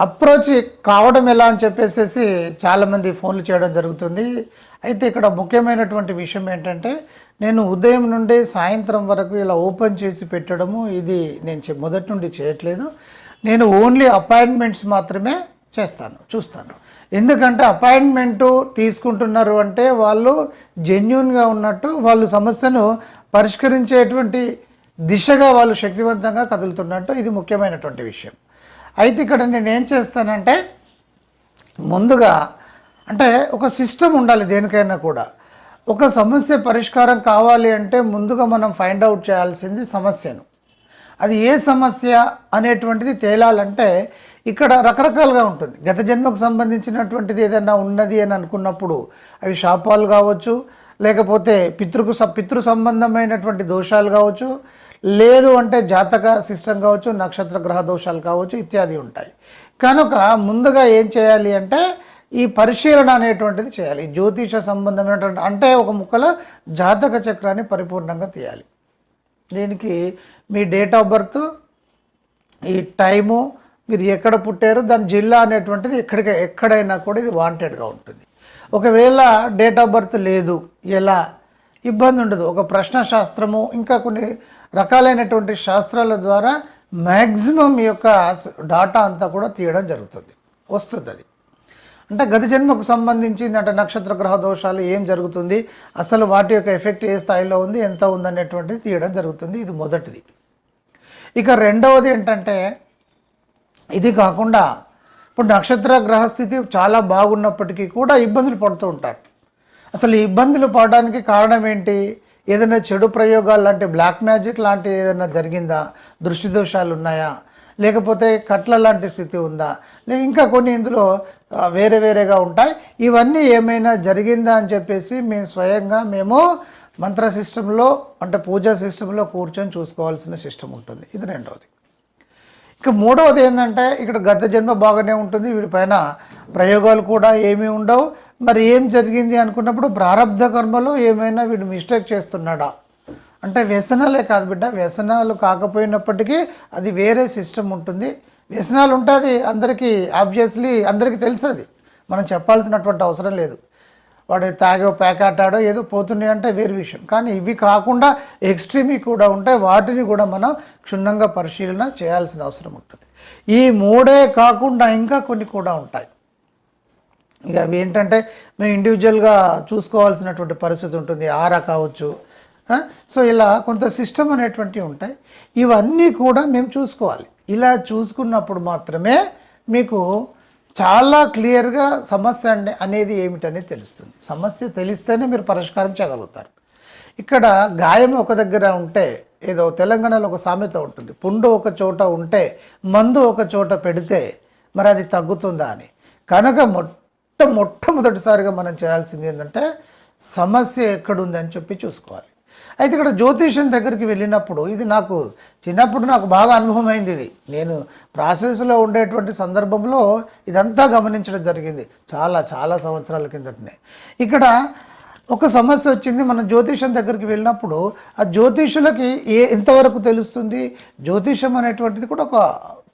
Approach కావడం ఎలా అని చెప్పేసి చాలామంది ఫోన్లు చేయడం జరుగుతుంది. అయితే ఇక్కడ ముఖ్యమైనటువంటి విషయం ఏంటంటే నేను ఉదయం నుండి సాయంత్రం వరకు ఇలా ఓపెన్ చేసి పెట్టడము ఇది నేను చె- మొదటి నుండి చేయట్లేదు. నేను ఓన్లీ అపాయింట్మెంట్స్ మాత్రమే చేస్తాను చూస్తాను. ఎందుకంటే అపాయింట్మెంటు తీసుకుంటున్నారు అంటే వాళ్ళు జెన్యున్గా ఉన్నట్టు వాళ్ళు సమస్యను పరిష్కరించేటువంటి దిశగా వాళ్ళు శక్తివంతంగా కదులుతున్నట్టు ఇది ముఖ్యమైనటువంటి విషయం. అయితే ఇక్కడ నేను ఏం చేస్తానంటే ముందుగా అంటే ఒక సిస్టమ్ ఉండాలి దేనికైనా కూడా. ఒక సమస్య పరిష్కారం కావాలి అంటే ముందుగా మనం ఫైండ్ అవుట్ చేయాల్సింది సమస్యను. అది ఏ సమస్య అనేటువంటిది తేలాలంటే ఇక్కడ రకరకాలుగా ఉంటుంది. గత జన్మకు సంబంధించినటువంటిది ఏదైనా ఉన్నది అని అనుకున్నప్పుడు అవి శాపాలు కావచ్చు లేకపోతే పితృకు స- పితృ సంబంధమైనటువంటి దోషాలు కావచ్చు లేదు అంటే జాతక సిస్టమ్ కావచ్చు నక్షత్ర గ్రహ దోషాలు కావచ్చు ఇత్యాది ఉంటాయి. కనుక ముందుగా ఏం చేయాలి అంటే ఈ పరిశీలన అనేటువంటిది చేయాలి. జ్యోతిష సంబంధమైనటువంటి అంటే ఒక ముక్కలో జాతక చక్రాన్ని పరిపూర్ణంగా తీయాలి. దీనికి మీ డేట్ ఆఫ్ బర్త్ ఈ టైము మీరు ఎక్కడ పుట్టారు దాని జిల్లా అనేటువంటిది ఎక్కడికి ఎక్కడైనా కూడా ఇది వాంటెడ్గా ఉంటుంది. ఒకవేళ డేట్ ఆఫ్ బర్త్ లేదు ఎలా? ఇబ్బంది ఉండదు. ఒక ప్రశ్న శాస్త్రము ఇంకా కొన్ని రకాలైనటువంటి శాస్త్రాల ద్వారా మ్యాక్సిమం యొక్క డాటా అంతా కూడా తీయడం జరుగుతుంది. వస్తుంది అది అంటే గత జన్మకు సంబంధించింది అంటే నక్షత్ర గ్రహ దోషాలు ఏం జరుగుతుంది అసలు వాటి యొక్క ఎఫెక్ట్ ఏ స్థాయిలో ఉంది ఎంత ఉందనేటువంటిది తీయడం జరుగుతుంది. ఇది మొదటిది. ఇక రెండవది ఏంటంటే ఇది కాకుండా ఇప్పుడు నక్షత్ర గ్రహస్థితి చాలా బాగున్నప్పటికీ కూడా ఇబ్బందులు పడుతూ ఉంటారు. అసలు ఇబ్బందులు పడడానికి కారణం ఏంటి? ఏదైనా చెడు ప్రయోగాలు లాంటి బ్లాక్ మ్యాజిక్ లాంటి ఏదైనా జరిగిందా? దృష్టి దోషాలు ఉన్నాయా? లేకపోతే కట్ల లాంటి స్థితి ఉందా? లే ఇంకా కొన్ని ఇందులో వేరే వేరేగా ఉంటాయి. ఇవన్నీ ఏమైనా జరిగిందా అని చెప్పేసి మేము స్వయంగా మేము మంత్ర సిస్టంలో అంటే పూజా సిస్టంలో కూర్చొని చూసుకోవాల్సిన సిస్టమ్ ఉంటుంది. ఇది రెండవది ఇక మూడవది ఏంటంటే ఇక్కడ గత జన్మ బాగానే ఉంటుంది. వీడిపైన ప్రయోగాలు కూడా ఏమీ ఉండవు. మరి ఏం జరిగింది అనుకున్నప్పుడు ప్రారంధ కర్మలో ఏమైనా వీడు మిస్టేక్ చేస్తున్నాడా? అంటే వ్యసనాలే కాదు బిడ్డ వ్యసనాలు కాకపోయినప్పటికీ అది వేరే సిస్టమ్ ఉంటుంది. వ్యసనాలు ఉంటుంది అందరికీ ఆబ్వియస్లీ అందరికీ తెలుసు అది మనం చెప్పాల్సినటువంటి అవసరం లేదు. వాడు తాగో పేకాటాడో ఏదో పోతున్నాయి అంటే వేరు విషయం. కానీ ఇవి కాకుండా ఎక్స్ట్రీమ్ కూడా ఉంటాయి వాటిని కూడా మనం క్షుణ్ణంగా పరిశీలన చేయాల్సిన అవసరం ఉంటుంది. ఈ మూడే కాకుండా ఇంకా కొన్ని కూడా ఉంటాయి. ఇక అవి ఏంటంటే మేము ఇండివిజువల్గా చూసుకోవాల్సినటువంటి పరిస్థితి ఉంటుంది ఆరా కావచ్చు సో ఇలా కొంత సిస్టమ్ అనేటువంటివి ఉంటాయి. ఇవన్నీ కూడా మేము చూసుకోవాలి. ఇలా చూసుకున్నప్పుడు మాత్రమే మీకు చాలా క్లియర్గా సమస్య అనేది ఏమిటనేది తెలుస్తుంది. సమస్య తెలిస్తేనే మీరు పరిష్కారం చేయగలుగుతారు. ఇక్కడ గాయం ఒక దగ్గర ఉంటే ఏదో తెలంగాణలో ఒక సామెత ఉంటుంది. పుండు ఒక చోట ఉంటే మందు ఒక చోట పెడితే మరి అది తగ్గుతుందా అని. కనుక మొట్ట మొట్టమొదటిసారిగా మనం చేయాల్సింది ఏంటంటే సమస్య ఎక్కడుంది అని చెప్పి చూసుకోవాలి. అయితే ఇక్కడ జ్యోతిష్యం దగ్గరికి వెళ్ళినప్పుడు ఇది నాకు చిన్నప్పుడు నాకు బాగా అనుభవం అయింది ఇది. నేను ప్రాసెస్లో ఉండేటువంటి సందర్భంలో ఇదంతా గమనించడం జరిగింది. చాలా చాలా సంవత్సరాల కిందటనే. ఇక్కడ ఒక సమస్య వచ్చింది. మనం జ్యోతిషం దగ్గరికి వెళ్ళినప్పుడు ఆ జ్యోతిషులకి ఏ ఎంతవరకు తెలుస్తుంది? జ్యోతిషం అనేటువంటిది కూడా ఒక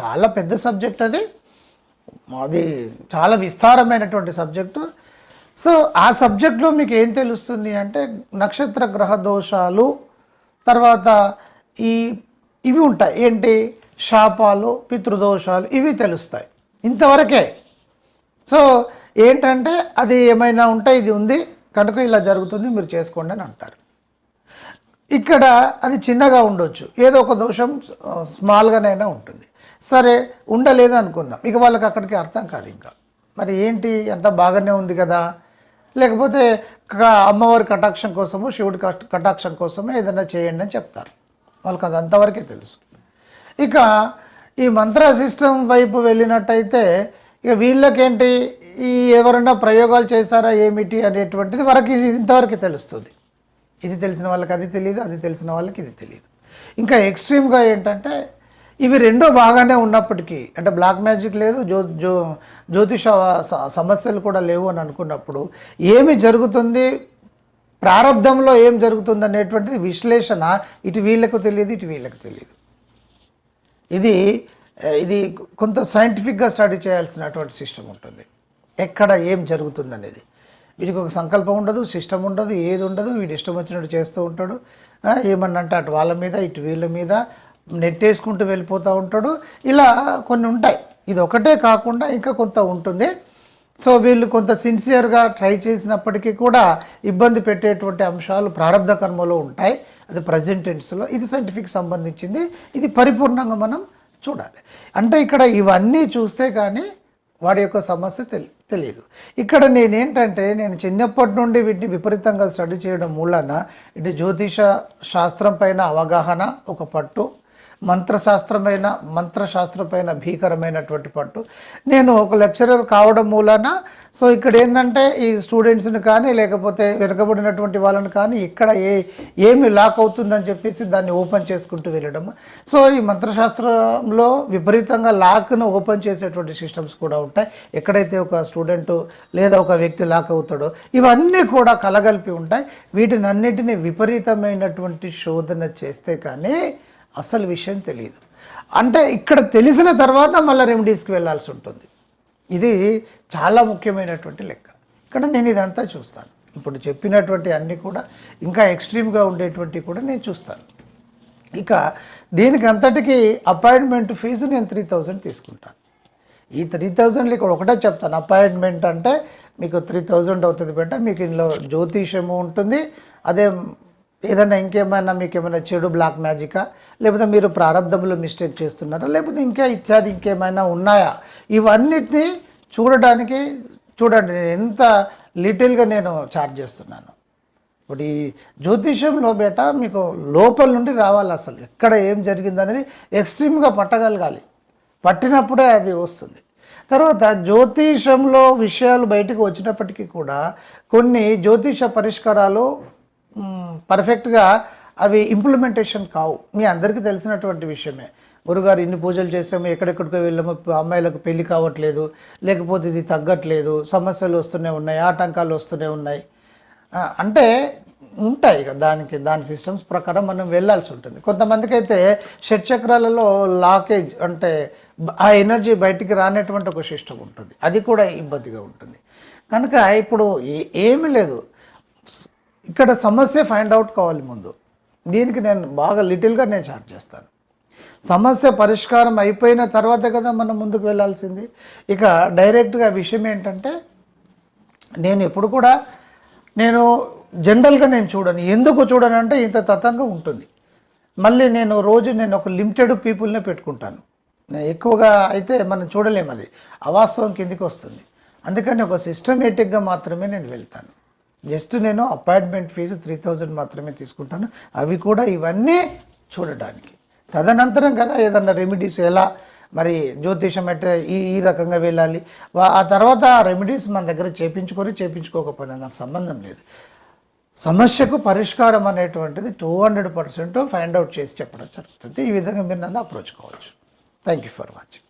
చాలా పెద్ద సబ్జెక్ట్ అది. అది చాలా విస్తారమైనటువంటి సబ్జెక్టు. సో ఆ సబ్జెక్ట్లో మీకు ఏం తెలుస్తుంది అంటే నక్షత్ర గ్రహ దోషాలు తర్వాత ఈ ఇవి ఉంటాయి. ఏంటి? శాపాలు పితృదోషాలు ఇవి తెలుస్తాయి. ఇంతవరకే. సో ఏంటంటే అది ఏమైనా ఉంటే ఇది ఉంది. కనుక ఇలా జరుగుతుంది మీరు చేసుకోండి అని అంటారు. ఇక్కడ అది చిన్నగా ఉండొచ్చు. ఏదో ఒక దోషం స్మాల్గానైనా ఉంటుంది. సరే ఉండలేదు అనుకుందాం. ఇక వాళ్ళకి అక్కడికి అర్థం కాదు ఇంకా. మరి ఏంటి? అంత బాగానే ఉంది కదా. లేకపోతే అమ్మవారి కటాక్షం కోసము శివుడి కటాక్షం కోసమే ఏదైనా చేయండి అని చెప్తారు. వాళ్ళకి అది అంతవరకే తెలుసు. ఇక ఈ మంత్ర సిస్టమ్ వైపు వెళ్ళినట్టయితే ఇక వీళ్ళకేంటి? ఈ ఎవరైనా ప్రయోగాలు చేశారా ఏమిటి అనేటువంటిది వరకు ఇది ఇంతవరకు తెలుస్తుంది. ఇది తెలిసిన వాళ్ళకి అది తెలియదు అది తెలిసిన వాళ్ళకి ఇది తెలియదు. ఇంకా ఎక్స్ట్రీమ్గా ఏంటంటే ఇవి రెండో బాగానే ఉన్నప్పటికీ అంటే బ్లాక్ మ్యాజిక్ లేదు జ్యో జ్యో జ్యోతిష స- సమస్యలు కూడా లేవు అని అనుకున్నప్పుడు ఏమి జరుగుతుంది? ప్రారంధంలో ఏం జరుగుతుంది అనేటువంటిది విశ్లేషణ ఇటు వీళ్ళకు తెలియదు ఇటు వీళ్ళకు తెలియదు. ఇది ఇది కొంత సైంటిఫిక్గా స్టడీ చేయాల్సినటువంటి సిస్టమ్ ఉంటుంది. ఎక్కడ ఏం జరుగుతుంది అనేది. వీడికి ఒక సంకల్పం ఉండదు సిస్టమ్ ఉండదు ఏది ఉండదు వీడు ఇష్టం వచ్చినట్టు చేస్తూ ఉంటాడు. ఏమన్నంటే అటు వాళ్ళ మీద ఇటు వీళ్ళ మీద నెట్టేసుకుంటూ వెళ్ళిపోతూ ఉంటాడు. ఇలా కొన్ని ఉంటాయి. ఇది ఒకటే కాకుండా ఇంకా కొంత ఉంటుంది. సో వీళ్ళు కొంత సిన్సియర్గా ట్రై చేసినప్పటికీ కూడా ఇబ్బంది పెట్టేటువంటి అంశాలు ప్రారంభ కర్మలో ఉంటాయి. అది ప్రజెంట్ టెన్స్లో ఇది సైంటిఫిక్ సంబంధించింది. ఇది పరిపూర్ణంగా మనం చూడాలి. అంటే ఇక్కడ ఇవన్నీ చూస్తే కానీ వాడి యొక్క సమస్య తెలి తెలియదు. ఇక్కడ నేనేంటంటే నేను చిన్నప్పటి నుండి వీటిని విపరీతంగా స్టడీ చేయడం మూలన ఇటు జ్యోతిష శాస్త్రం పైన అవగాహన ఒక పట్టు. మంత్రశాస్త్రమైన మంత్రశాస్త్రపైన భీకరమైనటువంటి పట్టు. నేను ఒక లెక్చరర్ కావడం మూలాన సో ఇక్కడ ఏంటంటే ఈ స్టూడెంట్స్ని కానీ లేకపోతే వెనుకబడినటువంటి వాళ్ళని కానీ ఇక్కడ ఏ ఏమి లాక్ అవుతుందని చెప్పేసి దాన్ని ఓపెన్ చేసుకుంటూ వెళ్ళడం. సో ఈ మంత్రశాస్త్రంలో విపరీతంగా లాక్ను ఓపెన్ చేసేటువంటి సిస్టమ్స్ కూడా ఉంటాయి. ఎక్కడైతే ఒక స్టూడెంట్ లేదా ఒక వ్యక్తి లాక్ అవుతాడో ఇవన్నీ కూడా కలగలిపి ఉంటాయి. వీటినన్నిటినీ విపరీతమైనటువంటి శోధన చేస్తే కానీ అసలు విషయం తెలియదు అంటే ఇక్కడ తెలిసిన తర్వాత మళ్ళీ రెమెడీస్కి వెళ్ళాల్సి ఉంటుంది. ఇది చాలా ముఖ్యమైనటువంటి లెక్క. ఇక్కడ నేను ఇదంతా చూస్తాను. ఇప్పుడు చెప్పినటువంటి అన్నీ కూడా ఇంకా ఎక్స్ట్రీమ్గా ఉండేటువంటి కూడా నేను చూస్తాను. ఇక దీనికి అంతటికి అపాయింట్మెంట్ ఫీజు నేను త్రీ థౌజండ్ తీసుకుంటాను. ఈ త్రీ థౌజండ్లు ఇక్కడ ఒకటే చెప్తాను. అపాయింట్మెంట్ అంటే మీకు త్రీ థౌజండ్ అవుతుంది బెట మీకు ఇందులో జ్యోతిషము ఉంటుంది అదే ఏదైనా ఇంకేమైనా మీకు ఏమైనా చెడు బ్లాక్ మ్యాజికా? లేకపోతే మీరు ప్రారంభంలో మిస్టేక్ చేస్తున్నారా? లేకపోతే ఇంకా ఇత్యాది ఇంకేమైనా ఉన్నాయా? ఇవన్నిటిని చూడడానికి చూడండి నేను ఎంత లిటిల్గా నేను ఛార్జ్ చేస్తున్నాను. ఇప్పుడు ఈ జ్యోతిష్యంలో బేట మీకు లోపల నుండి రావాలి అసలు. ఎక్కడ ఏం జరిగింది అనేది ఎక్స్ట్రీమ్గా పట్టగలగాలి. పట్టినప్పుడే అది వస్తుంది. తర్వాత జ్యోతిషంలో విషయాలు బయటకు వచ్చినప్పటికీ కూడా కొన్ని జ్యోతిష పరిష్కారాలు పర్ఫెక్ట్గా అవి ఇంప్లిమెంటేషన్ కావు. మీ అందరికీ తెలిసినటువంటి విషయమే. గురుగారు ఇన్ని పూజలు చేసాము ఎక్కడెక్కడికో వెళ్ళాము అమ్మాయిలకు పెళ్ళి కావట్లేదు లేకపోతే ఇది తగ్గట్లేదు సమస్యలు వస్తూనే ఉన్నాయి ఆటంకాలు వస్తూనే ఉన్నాయి. అంటే ఉంటాయి ఇక దానికి దాని సిస్టమ్స్ ప్రకారం మనం వెళ్ళాల్సి ఉంటుంది. కొంతమందికి అయితే షట్ చక్రాలలో లాకేజ్ అంటే ఆ ఎనర్జీ బయటికి రానటువంటి ఒక సిస్టమ్ ఉంటుంది. అది కూడా ఇబ్బందిగా ఉంటుంది. కనుక ఇప్పుడు ఏ- ఏమీ లేదు. ఇక్కడ సమస్య ఫైండ్ అవుట్ కావాలి ముందు. దీనికి నేను బాగా లిటిల్గా నేను చార్జ్ చేస్తాను. సమస్య పరిష్కారం అయిపోయిన తర్వాత కదా మనం ముందుకు వెళ్ళాల్సింది ఇక డైరెక్ట్గా విషయం ఏంటంటే నేను ఎప్పుడు కూడా నేను జనరల్గా నేను చూడను. ఎందుకు చూడను అంటే ఇంత తతంగా ఉంటుంది. మళ్ళీ నేను రోజు నేను ఒక లిమిటెడ్ పీపుల్నే పెట్టుకుంటాను. నేను ఎక్కువగా అయితే మనం చూడలేము అది. అవాస్తవం కిందికి వస్తుంది. అందుకని ఒక సిస్టమేటిక్గా మాత్రమే నేను వెళ్తాను. జస్ట్ నేను అపాయింట్మెంట్ ఫీజు త్రీ థౌజండ్ మాత్రమే తీసుకుంటాను. అవి కూడా ఇవన్నీ చూడడానికి. తదనంతరం కదా ఏదన్నా రెమెడీస్ ఎలా మరి జ్యోతిషం అంటే ఈ ఈ రకంగా వెళ్ళాలి. ఆ తర్వాత ఆ రెమెడీస్ మన దగ్గర చేపించుకొని చేపించుకోకపోయినా నాకు సంబంధం లేదు. సమస్యకు పరిష్కారం అనేటువంటిది two hundred percent find out చేసి చెప్పడం జరుగుతుంది. ఈ విధంగా మీరు నన్ను అప్రోచ్ కావచ్చు. Thank you for watching.